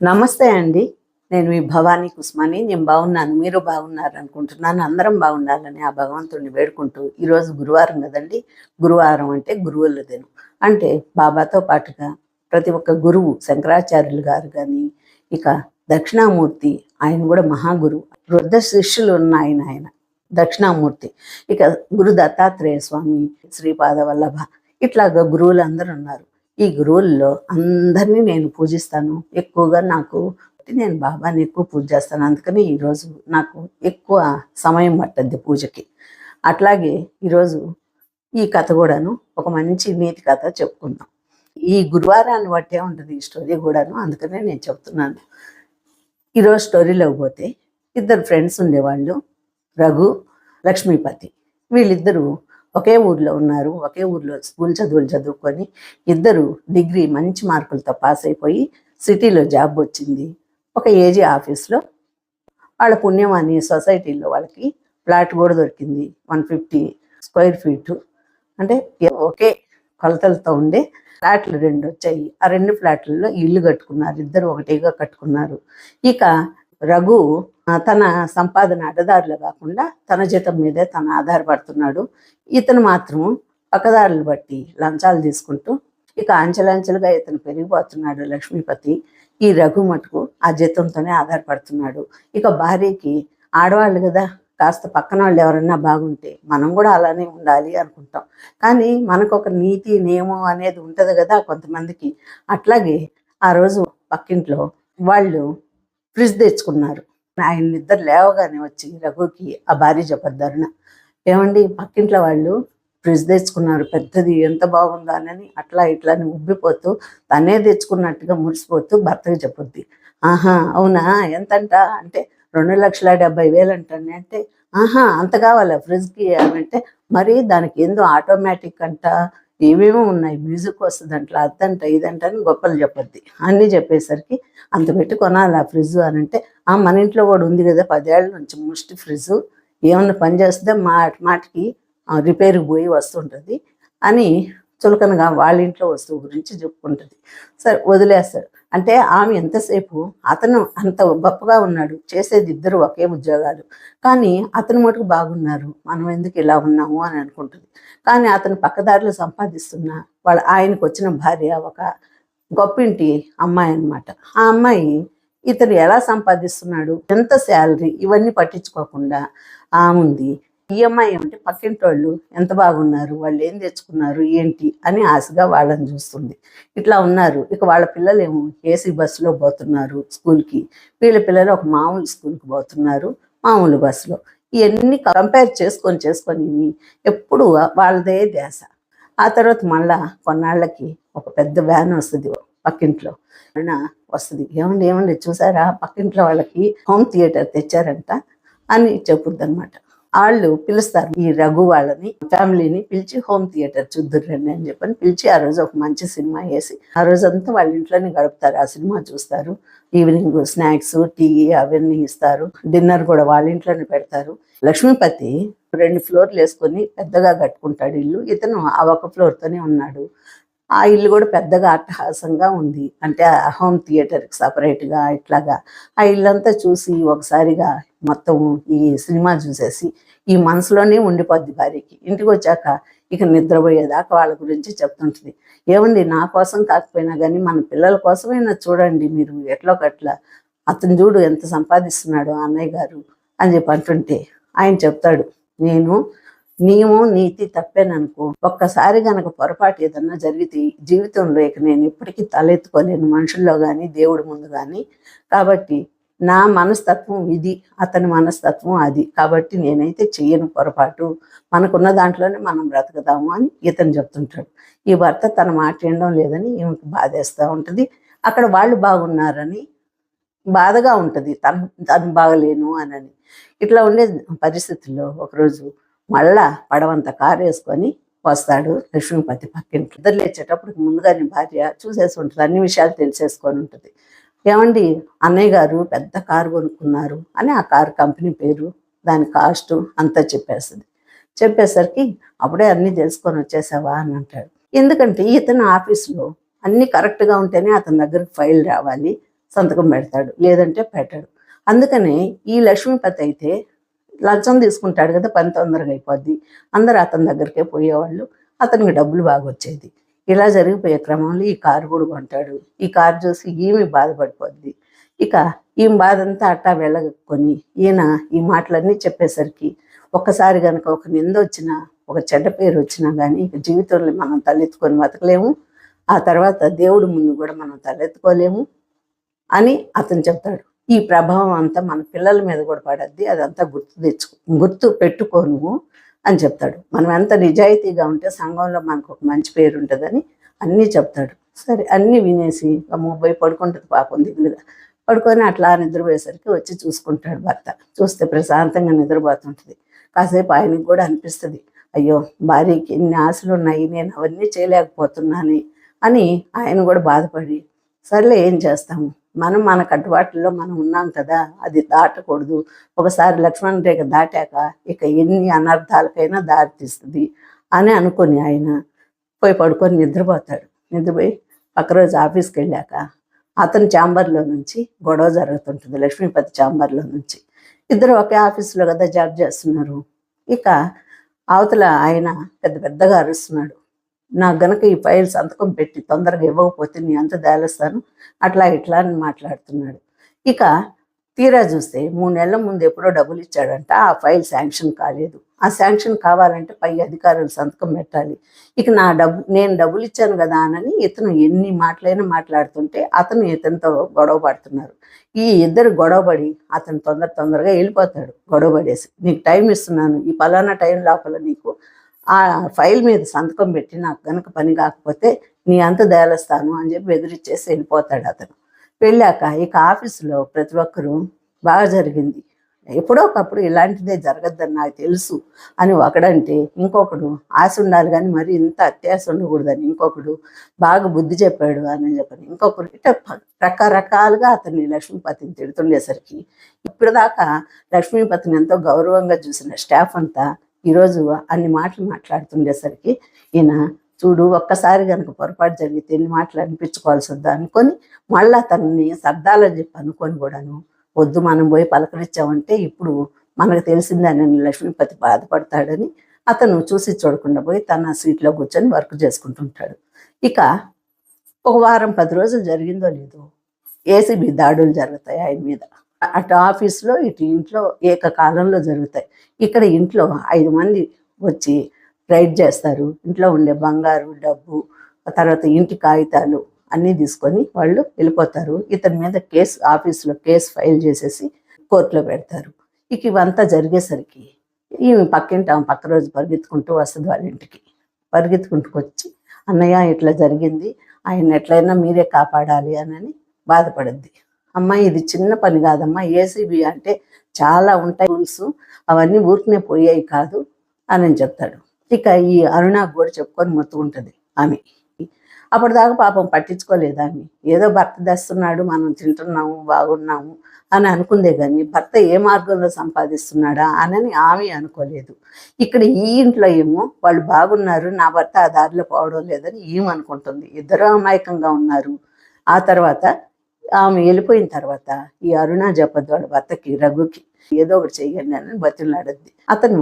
నమస్తే అండి. నేను మీ భవానీ కుస్మాని. నేను బాగున్నాను. మీరు బాగున్నారు అనుకుంటున్నాను. అందరం బాగుండాలని ఆ భగవంతుడిని వేడుకుంటూ ఈరోజు గురువారం కదండి. గురువారం అంటే గురువుల దినం. అంటే బాబాతో పాటుగా ప్రతి ఒక్క గురువు శంకరాచార్యులు గారు కానీ ఇక దక్షిణామూర్తి ఆయన కూడా మహాగురువు వృద్ధ శిష్యులు ఉన్న ఆయన ఆయన దక్షిణామూర్తి ఇక గురు దత్తాత్రేయ స్వామి శ్రీపాద వల్లభ ఇట్లాగా గురువులు అందరూ ఉన్నారు. ఈ గురువుల్లో అందరినీ నేను పూజిస్తాను. ఎక్కువగా నాకు నేను బాబాని ఎక్కువ పూజ చేస్తాను. అందుకని ఈరోజు నాకు ఎక్కువ సమయం పట్టద్ది పూజకి. అట్లాగే ఈరోజు ఈ కథ కూడాను ఒక మంచి నీతి కథ చెప్పుకుందాం. ఈ గురువారాన్ని బట్టే ఉంటుంది ఈ స్టోరీ కూడాను. అందుకనే నేను చెప్తున్నాను. ఈరోజు స్టోరీలోకి పోతే ఇద్దరు ఫ్రెండ్స్ ఉండేవాళ్ళు రఘు లక్ష్మీపతి. వీళ్ళిద్దరూ ఒకే ఊర్లో ఉన్నారు ఒకే ఊర్లో స్కూల్ చదువులు చదువుకొని ఇద్దరు డిగ్రీ మంచి మార్కులతో పాస్ అయిపోయి సిటీలో జాబ్ వచ్చింది. ఒక ఏజీ ఆఫీస్లో వాళ్ళ పుణ్యం అని సొసైటీలో వాళ్ళకి ఫ్లాట్ కూడా దొరికింది. One fifty square feet. అంటే ఒకే కొలతలతో ఉండే ఫ్లాట్లు రెండు వచ్చాయి. ఆ రెండు ఫ్లాట్లలో ఇల్లు కట్టుకున్నారు. ఇద్దరు ఒకటిగా కట్టుకున్నారు. ఇక రఘు తన సంపాదన అడ్డదారులు కాకుండా తన జీతం మీదే తను ఆధారపడుతున్నాడు. ఇతను మాత్రం పక్కదారులు బట్టి లంచాలు తీసుకుంటూ ఇక అంచెలంచెలుగా ఇతను పెరిగిపోతున్నాడు లక్ష్మీపతి. ఈ రఘు మటుకు ఆ జీతంతోనే ఆధారపడుతున్నాడు. ఇక భార్యకి ఆడవాళ్ళు కదా కాస్త పక్కన వాళ్ళు ఎవరన్నా బాగుంటే మనం కూడా అలానే ఉండాలి అనుకుంటాం. కానీ మనకు ఒక నీతి నియమం అనేది ఉంటుంది కదా కొంతమందికి. అట్లాగే ఆ రోజు పక్కింట్లో వాళ్ళు ఫ్రిడ్జ్ తెచ్చుకున్నారు. ఆయన నిద్ర లేవగానే వచ్చి రఘుకి ఆ భార్య జపద్దరణ ఏమండి పక్కింట్లో వాళ్ళు ఫ్రిడ్జ్ తెచ్చుకున్నారు పెద్దది ఎంత బాగుందానని అట్లా ఇట్లా అని ఉబ్బిపోతూ తనే తెచ్చుకున్నట్టుగా మురిసిపోతూ భర్తకి చెప్పుద్ది. ఆహా అవునా? ఎంతంట? అంటే రెండు లక్షల డెబ్బై వేలు అంటాను అంటే ఆహా అంత కావాలా ఫ్రిడ్జ్కి? అంటే మరి దానికి ఏందో ఆటోమేటిక్ అంట. ఏమేమో ఉన్నాయి? మ్యూజిక్ వస్తుంది అంట అదంట ఇదంట అని గొప్పలు చెప్పొద్ది. అన్నీ చెప్పేసరికి అంత పెట్టి కొనాలి ఆ ఫ్రిడ్జ్ అని అంటే ఆ మన ఇంట్లో కూడా ఉంది కదా పదేళ్ళ నుంచి ముష్టి ఫ్రిడ్జ్. ఏమన్నా పని చేస్తే మా మాటికి రిపేర్కి పోయి వస్తుంటుంది అని చులకనగా వాళ్ళ ఇంట్లో వస్తువు గురించి చెప్పుకుంటుంది. సరే వదిలేస్తాడు అంటే ఆమె ఎంతసేపు అతను అంత గొప్పగా ఉన్నాడు చేసేది ఇద్దరు ఒకే ఉద్యోగాలు. కానీ అతను మటుకు బాగున్నారు మనం ఎందుకు ఇలా ఉన్నాము అని అనుకుంటుంది. కానీ అతను పక్కదారిలో సంపాదిస్తున్న వాళ్ళ ఆయనకు వచ్చిన భార్య ఒక గొప్పింటి అమ్మాయి అన్నమాట. ఆ అమ్మాయి ఇతను ఎలా సంపాదిస్తున్నాడు ఎంత శాలరీ ఇవన్నీ పట్టించుకోకుండా ఆమె ఈఎంఐ అంటే ఏమంటే పక్కింటి వాళ్ళు ఎంత బాగున్నారు వాళ్ళు ఏం తెచ్చుకున్నారు ఏంటి అని ఆశగా వాళ్ళని చూస్తుంది. ఇట్లా ఉన్నారు. ఇక వాళ్ళ పిల్లలు ఏమో ఏసీ బస్సులో పోతున్నారు స్కూల్కి. వీళ్ళ పిల్లలు ఒక మామూలు స్కూల్కి పోతున్నారు మామూలు బస్సులో. ఇవన్నీ కంపేర్ చేసుకొని చేసుకొని ఎప్పుడు వాళ్ళదే ధ్యాస. ఆ తర్వాత మళ్ళా కొన్నాళ్ళకి ఒక పెద్ద వ్యాన్ వస్తుంది పక్కింట్లో. అయినా వస్తుంది. ఏమండి ఏమండి చూసారా? పక్కింట్లో వాళ్ళకి హోమ్ థియేటర్ తెచ్చారంట అని చెప్పుద్ది అనమాట వాళ్ళు పిలుస్తారు. ఈ రఘు వాళ్ళని ఫ్యామిలీని పిలిచి హోమ్ థియేటర్ చూద్దురండి అని చెప్పని పిలిచి ఆ రోజు ఒక మంచి సినిమా వేసి ఆ రోజంతా వాళ్ళ ఇంట్లోనే గడుపుతారు. ఆ సినిమా చూస్తారు. ఈవినింగ్ స్నాక్స్ టీ అవన్నీ ఇస్తారు. డిన్నర్ కూడా వాళ్ళ ఇంట్లోనే పెడతారు. లక్ష్మీపతి రెండు ఫ్లోర్లు వేసుకొని పెద్దగా కట్టుకుంటాడు ఇల్లు. ఇతను ఆ ఒక ఫ్లోర్తోనే ఉన్నాడు. ఆ ఇల్లు కూడా పెద్దగా అట్టహాసంగా ఉంది. అంటే ఆ హోమ్ థియేటర్కి సపరేట్గా ఇట్లాగా ఆ ఇల్లంతా చూసి ఒకసారిగా మొత్తం ఈ సినిమా చూసేసి ఈ మనసులోనే ఉండిపోద్ది భార్యకి. ఇంటికి వచ్చాక ఇక నిద్రపోయేదాకా వాళ్ళ గురించి చెప్తుంటుంది. ఏమండి నా కోసం కాకపోయినా కానీ మన పిల్లల కోసమైనా చూడండి మీరు ఎట్లో కట్లా అతను చూడు ఎంత సంపాదిస్తున్నాడు ఆ అన్నయ్య గారు అని చెప్పి అంటుంటే ఆయన చెప్తాడు. నేను నియమం నీతి తప్పేననుకో. ఒక్కసారి గనక పొరపాటు ఏదన్నా జరిగితే జీవితంలో ఇక నేను ఎప్పటికీ తలెత్తుకోలేను మనుషుల్లో కానీ దేవుడి ముందు కానీ కాబట్టి నా మనస్తత్వం ఇది అతని మనస్తత్వం అది. కాబట్టి నేనైతే చెయ్యను పొరపాటు. మనకున్న దాంట్లోనే మనం బ్రతకదాము అని ఇతను చెప్తుంటాడు. ఈ భర్త తన మాట వినడం లేదని ఈమెకు బాధేస్తూ ఉంటుంది. అక్కడ వాళ్ళు బాగున్నారని బాధగా ఉంటుంది. తను తను బాగలేను అని ఇట్లా ఉండే పరిస్థితుల్లో ఒకరోజు మళ్ళా పడవంత కారు వేసుకొని వస్తాడు లక్ష్మీపతి పక్కింటి ఇద్దరు లేచేటప్పుడు ముందుగానే భార్య చూసేసి ఉంటుంది అన్ని విషయాలు తెలిసేసుకొని ఉంటుంది. ఏమండి? అన్నయ్య గారు పెద్ద కారు కొనుక్కున్నారు అని ఆ కారు కంపెనీ పేరు దాని కాస్ట్ అంతా చెప్పేస్తుంది. చెప్పేసరికి అప్పుడే అన్నీ తెలుసుకొని వచ్చేసావా అని అంటాడు. ఎందుకంటే ఇతను ఆఫీస్లో అన్నీ కరెక్ట్గా ఉంటేనే అతని దగ్గరకు ఫైల్ రావాలి సంతకం పెడతాడు లేదంటే పెట్టాడు. అందుకనే ఈ లక్ష్మీపతి అయితే లంచం తీసుకుంటాడు కదా పని తొందరగా అయిపోద్ది. అందరూ అతని దగ్గరికే పోయేవాళ్ళు. అతనికి డబ్బులు బాగా వచ్చేది. ఇలా జరిగిపోయే క్రమంలో ఈ కారు కూడా కొంటాడు. ఈ కారు చూసి ఈమె బాధపడిపోద్ది. ఇక ఈమె బాధ అంతా అట్టా వెళ్ళగొని ఈయన ఈ మాటలన్నీ చెప్పేసరికి ఒక్కసారి కనుక ఒక నింద వచ్చినా ఒక చెడ్డ పేరు వచ్చినా కానీ ఇక జీవితంలో మనం తలెత్తుకొని బతకలేము. ఆ తర్వాత దేవుడి ముందు కూడా మనం తలెత్తుకోలేము అని అతను చెప్తాడు. ఈ ప్రభావం అంతా మన పిల్లల మీద కూడా పడద్ది అదంతా గుర్తు తెచ్చుకో గుర్తు పెట్టుకోను అని చెప్తాడు. మనం ఎంత నిజాయితీగా ఉంటే సంఘంలో మనకు ఒక మంచి పేరు ఉంటుందని అన్నీ చెప్తాడు. సరే అన్నీ వినేసి పోయి పడుకుంటుంది పాపం దిగులుగా. పడుకొని అట్లా నిద్రపోయేసరికి వచ్చి చూసుకుంటాడు భర్త. చూస్తే ప్రశాంతంగా నిద్రపోతుంటుంది. కాసేపు ఆయనకి కూడా అనిపిస్తుంది అయ్యో భార్యకి ఇన్ని ఆశలు ఉన్నాయి నేను అవన్నీ చేయలేకపోతున్నాను అని ఆయన కూడా బాధపడి సర్లే ఏం చేస్తాము? మనం మన కట్టుబాట్లలో మనం ఉన్నాం కదా అది దాటకూడదు. ఒకసారి లక్ష్మణ రేఖ దాటాక ఇక ఎన్ని అనర్థాలకైనా దారి తీస్తుంది అని అనుకొని ఆయన పోయి పడుకొని నిద్రపోతాడు. నిద్రపోయి పక్క రోజు ఆఫీస్కి వెళ్ళాక అతని ఛాంబర్లో నుంచి గొడవ జరుగుతుంటుంది లక్ష్మీపతి ఛాంబర్లో నుంచి. ఇద్దరు ఒకే ఆఫీసులో కదా జాబ్ చేస్తున్నారు. ఇక అవతల ఆయన పెద్ద పెద్దగా అరుస్తున్నాడు. నాకు గనక ఈ ఫైల్ సంతకం పెట్టి తొందరగా ఇవ్వకపోతే నీ అంత దాలేస్తాను అట్లా ఇట్లా అని మాట్లాడుతున్నాడు. ఇక తీరా చూస్తే మూడు నెలల ముందు ఎప్పుడో డబ్బులు ఇచ్చాడంట. ఆ ఫైల్ శాంక్షన్ కాలేదు. ఆ శాంక్షన్ కావాలంటే పై అధికారులు సంతకం పెట్టాలి. ఇక నా డబ్బు నేను డబ్బులు ఇచ్చాను కదా అని ఇతను ఎన్ని మాటలైనా మాట్లాడుతుంటే అతను ఇతనితో గొడవ పడుతున్నారు. ఈ ఇద్దరు గొడవపడి అతను తొందర తొందరగా వెళ్ళిపోతాడు గొడవ పడేసి నీకు టైం ఇస్తున్నాను. ఈ పలానా టైం లోపల నీకు ఆ ఫైల్ మీద సంతకం పెట్టి నాకు గనక పని కాకపోతే నీ అంత దేలస్తాను అని చెప్పి బెదిరిచ్చేసి వెళ్ళిపోతాడు అతను. వెళ్ళాక ఇక ఆఫీసులో ప్రతి ఒక్కరూ బాగా జరిగింది. ఎప్పుడో ఒకప్పుడు ఇలాంటిదే జరగద్దని నాకు తెలుసు అని ఒకడంటే ఇంకొకడు ఆశ ఉండాలి కానీ మరి ఇంత అత్యాశ ఉండకూడదని ఇంకొకడు బాగా బుద్ధి చెప్పాడు అని చెప్పని ఇంకొకరు ఇట్లా రకరకాలుగా అతన్ని లక్ష్మీపతిని తిడుతుండేసరికి ఇప్పటిదాకా లక్ష్మీపతిని ఎంతో గౌరవంగా చూసిన స్టాఫ్ అంతా ఈరోజు అన్ని మాటలు మాట్లాడుతుండేసరికి ఈయన చూడు ఒక్కసారి కనుక పొరపాటు జరిగితే ఎన్ని మాటలు అనిపించుకోవాల్సి వద్దా? అనుకొని మళ్ళా తనని సర్దాలని చెప్పి అనుకొని కూడాను వద్దు మనం పోయి పలకరించామంటే ఇప్పుడు మనకు తెలిసిందని లక్ష్మీపతి బాధపడతాడని అతను చూసి చూడకుండా పోయి తన సీట్లో కూర్చొని వర్క్ చేసుకుంటుంటాడు. ఇక ఒక వారం పది రోజులు జరిగిందో లేదో ఏసీబీ దాడులు జరుగుతాయి ఆయన మీద. అటు ఆఫీస్లో ఇటు ఇంట్లో ఏకకాలంలో జరుగుతాయి. ఇక్కడ ఇంట్లో ఐదు మంది వచ్చి రైడ్ చేస్తారు. ఇంట్లో ఉండే బంగారు డబ్బు తర్వాత ఇంటి కాగితాలు అన్నీ తీసుకొని వాళ్ళు వెళ్ళిపోతారు. ఇతని మీద కేసు ఆఫీస్లో కేసు ఫైల్ చేసేసి కోర్టులో పెడతారు. ఇక ఇవంతా జరిగేసరికి ఈమె పక్కింటి ఆమె పక్క రోజు పరిగెత్తుకుంటూ వస్తుంది వాళ్ళ ఇంటికి. పరిగెత్తుకుంటూ వచ్చి అన్నయ్య ఇట్లా జరిగింది. ఆయన ఎట్లయినా మీరే కాపాడాలి అని బాధపడుద్ది. అమ్మ ఇది చిన్న పని కాదమ్మా. ఏసీబీ అంటే చాలా ఉంటాయి రూల్స్. అవన్నీ ఊరికనే పోయాయి కాదు అని చెప్తాడు. ఇక ఈ అరుణ కూడా చెప్పుకొని మొత్తుకుంటుంది ఆమె. అప్పటిదాకా పాపం పట్టించుకోలేదు ఆమె. ఏదో భర్త తెస్తున్నాడు మనం తింటున్నాము బాగున్నాము అని అనుకుందే కానీ భర్త ఏ మార్గంలో సంపాదిస్తున్నాడా అని ఆమె అనుకోలేదు. ఇక్కడ ఈ ఇంట్లో ఏమో వాళ్ళు బాగున్నారు నా భర్త ఆ దారిలో పోవడం లేదని ఈమె అనుకుంటుంది. ఇద్దరు అమాయకంగా ఉన్నారు. ఆ తర్వాత ఆమె వెళ్ళిపోయిన తర్వాత ఈ అరుణ జపద్వాడు భర్తకి రఘుకి ఏదో ఒకటి చెయ్యండి అని బతిలాడద్ది. అతను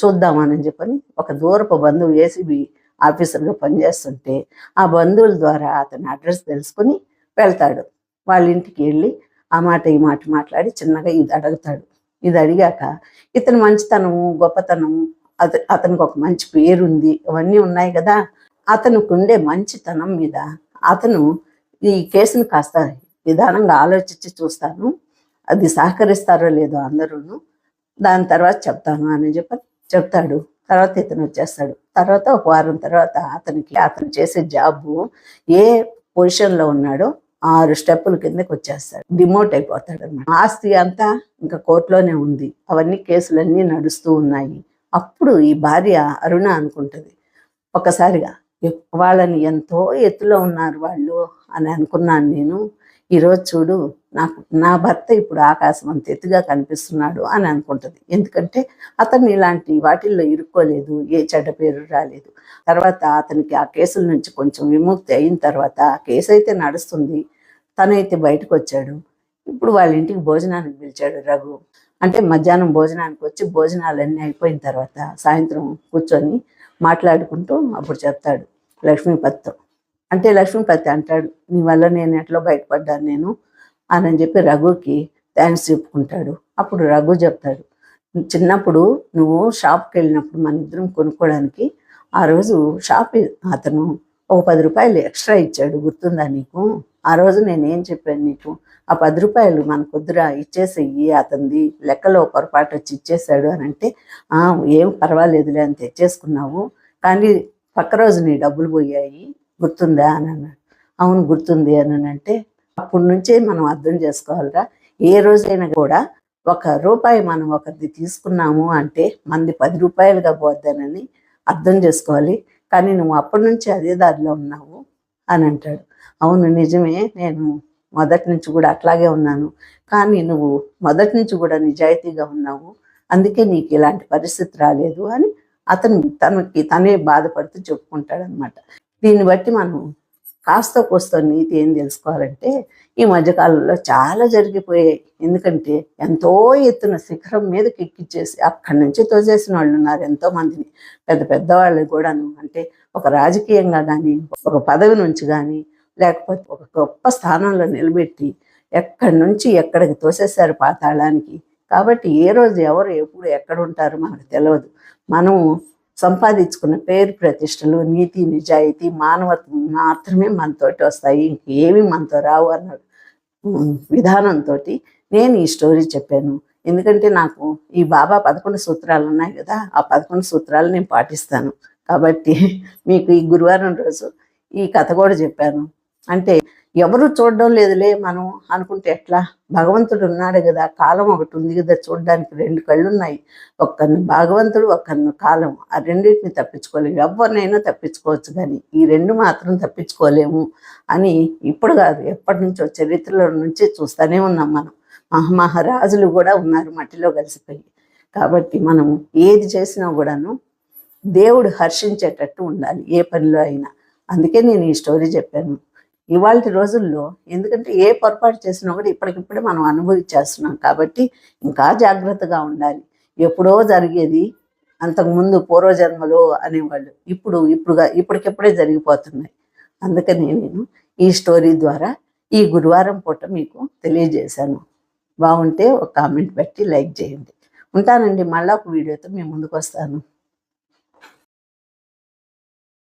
చూద్దామని చెప్పని ఒక దూరపు బంధువు ఏసీబీ ఆఫీసర్గా పనిచేస్తుంటే ఆ బంధువుల ద్వారా అతని అడ్రస్ తెలుసుకుని వెళ్తాడు. వాళ్ళ ఇంటికి వెళ్ళి ఆ మాట ఈ మాట మాట్లాడి చిన్నగా ఇది అడుగుతాడు. ఇది అడిగాక ఇతని మంచితనము గొప్పతనము అత అతనికి ఒక మంచి పేరుంది ఇవన్నీ ఉన్నాయి కదా. అతనికి ఉండే మంచితనం మీద అతను ఈ కేసును కాస్త విధానంగా ఆలోచించి చూస్తాను. అది సహకరిస్తారో లేదో అందరూను. దాని తర్వాత చెప్తాను అని చెప్పి చెప్తాడు. తర్వాత ఇతను వచ్చేస్తాడు. తర్వాత ఒక వారం తర్వాత అతనికి అతను చేసే జాబు ఏ పొజిషన్లో ఉన్నాడో ఆరు స్టెప్పుల కిందకి వచ్చేస్తాడు. డిమోట్ అయిపోతాడు అనమాట ఆస్తి అంతా ఇంకా కోర్టులోనే ఉంది. అవన్నీ కేసులన్నీ నడుస్తూ ఉన్నాయి. అప్పుడు ఈ భార్య అరుణ అనుకుంటుంది. ఒక్కసారిగా వాళ్ళని ఎంతో ఎత్తులో ఉన్నారు వాళ్ళు. అని అనుకున్నాను నేను. ఈరోజు చూడు నాకు నా భర్త ఇప్పుడు ఆకాశం అంత ఎత్తుగా కనిపిస్తున్నాడు అని అనుకుంటుంది. ఎందుకంటే అతను ఇలాంటి వాటిల్లో ఇరుక్కోలేదు ఏ చెడ్డ పేరు రాలేదు. తర్వాత అతనికి ఆ కేసుల నుంచి కొంచెం విముక్తి అయిన తర్వాత ఆ కేసు అయితే నడుస్తుంది. తనైతే బయటకు వచ్చాడు ఇప్పుడు వాళ్ళ ఇంటికి భోజనానికి పిలిచాడు రఘు. అంటే మధ్యాహ్నం భోజనానికి వచ్చి భోజనాలన్నీ అయిపోయిన తర్వాత సాయంత్రం కూర్చొని మాట్లాడుకుంటూ అప్పుడు చెప్తాడు లక్ష్మీపతితో. అంటే లక్ష్మీపతి అంటాడు నీ వల్ల నేను ఎట్లా బయటపడ్డాను నేను? అని చెప్పి రఘుకి థ్యాంక్స్ చెప్పుకుంటాడు. అప్పుడు రఘు చెప్తాడు చిన్నప్పుడు నువ్వు షాప్కి వెళ్ళినప్పుడు మన ఇద్దరం కొనుక్కోవడానికి ఆ రోజు షాప్ అతను ఒక పది రూపాయలు ఎక్స్ట్రా ఇచ్చాడు గుర్తుందా నీకు? ఆ రోజు నేనేం చెప్పాను నీకు? ఆ పది రూపాయలు మన కుదుర ఇచ్చేసేయి అతనిది లెక్కలో పొరపాటు వచ్చి ఇచ్చేసాడు అని అంటే "ఆ, ఏం పర్వాలేదులే అని తెచ్చేసుకున్నావు. కానీ పక్క రోజు నీ డబ్బులు పోయాయి గుర్తుందా అని అన్నాడు. అవును గుర్తుంది అని అంటే అప్పటి నుంచే మనం అర్థం చేసుకోవాలిరా. ఏ రోజైనా కూడా ఒక రూపాయి మనం ఒకరిది తీసుకున్నాము అంటే మనది పది రూపాయలుగా పోద్దానని అర్థం చేసుకోవాలి. కానీ నువ్వు అప్పటి నుంచి అదే దారిలో ఉన్నావు అని అంటాడు. అవును నిజమే. నేను మొదటి నుంచి కూడా అట్లాగే ఉన్నాను. కానీ నువ్వు మొదటి నుంచి కూడా నిజాయితీగా ఉన్నావు. అందుకే నీకు ఇలాంటి పరిస్థితి రాలేదు అని అతను తనకి తనే బాధపడుతూ చెప్పుకుంటాడనమాట దీన్ని బట్టి మనం కాస్త కోస్త నీతి ఏం తెలుసుకోవాలంటే ఈ మధ్యకాలంలో చాలా జరిగిపోయాయి. ఎందుకంటే ఎంతో ఎత్తున శిఖరం మీదకి ఎక్కిచ్చేసి అక్కడి నుంచి తోసేసిన వాళ్ళు ఉన్నారు ఎంతో మందిని పెద్ద పెద్ద వాళ్ళు కూడాను అంటే ఒక రాజకీయంగా కానీ ఒక పదవి నుంచి కానీ లేకపోతే ఒక గొప్ప స్థానంలో నిలబెట్టి ఎక్కడి నుంచి ఎక్కడికి తోసేశారు పాతాళానికి. కాబట్టి ఏ రోజు ఎవరు ఎప్పుడు ఎక్కడ ఉంటారో మనకు తెలియదు మనము సంపాదించుకున్న పేరు ప్రతిష్టలు నీతి నిజాయితీ మానవత్వం మాత్రమే మనతోటి వస్తాయి. ఇంకేమి మనతో రావు అన్న విధానంతో నేను ఈ స్టోరీ చెప్పాను. ఎందుకంటే నాకు ఈ బాబా పదకొండు సూత్రాలు ఉన్నాయి కదా ఆ పదకొండు సూత్రాలు నేను పాటిస్తాను. కాబట్టి మీకు ఈ గురువారం రోజు ఈ కథ కూడా చెప్పాను. అంటే ఎవరు చూడడం లేదులే మనం అనుకుంటే ఎట్లా? భగవంతుడు ఉన్నాడు కదా కాలం ఒకటి ఉంది కదా చూడడానికి. రెండు కళ్ళు ఉన్నాయి ఒక్కరిని భగవంతుడు ఒక్కరిని కాలం. ఆ రెండింటిని తప్పించుకోలేము. ఎవరినైనా తప్పించుకోవచ్చు కానీ ఈ రెండు మాత్రం తప్పించుకోలేము అని ఇప్పుడు కాదు ఎప్పటి నుంచో చరిత్రలో నుంచి చూస్తూనే ఉన్నాం మనం. మహామహారాజులు కూడా ఉన్నారు మట్టిలో కలిసిపోయి. కాబట్టి మనం ఏది చేసినా కూడాను దేవుడు హర్షించేటట్టు ఉండాలి ఏ పనిలో అయినా. అందుకే నేను ఈ స్టోరీ చెప్పాను. ఇవాళ రోజుల్లో ఎందుకంటే ఏ పొరపాటు చేసినా కూడా ఇప్పటికిప్పుడే మనం అనుభవించేస్తున్నాం కాబట్టి ఇంకా జాగ్రత్తగా ఉండాలి. ఎప్పుడో జరిగేది అంతకుముందు పూర్వజన్మలో అనేవాళ్ళు. ఇప్పుడు ఇప్పుడుగా ఇప్పటికిప్పుడే జరిగిపోతున్నాయి. అందుకని నేను ఈ స్టోరీ ద్వారా ఈ గురువారం పూట మీకు తెలియజేశాను. బాగుంటే ఒక కామెంట్ పెట్టి లైక్ చేయండి. ఉంటానండి. మళ్ళీ ఒక వీడియోతో మీ ముందుకు వస్తాను.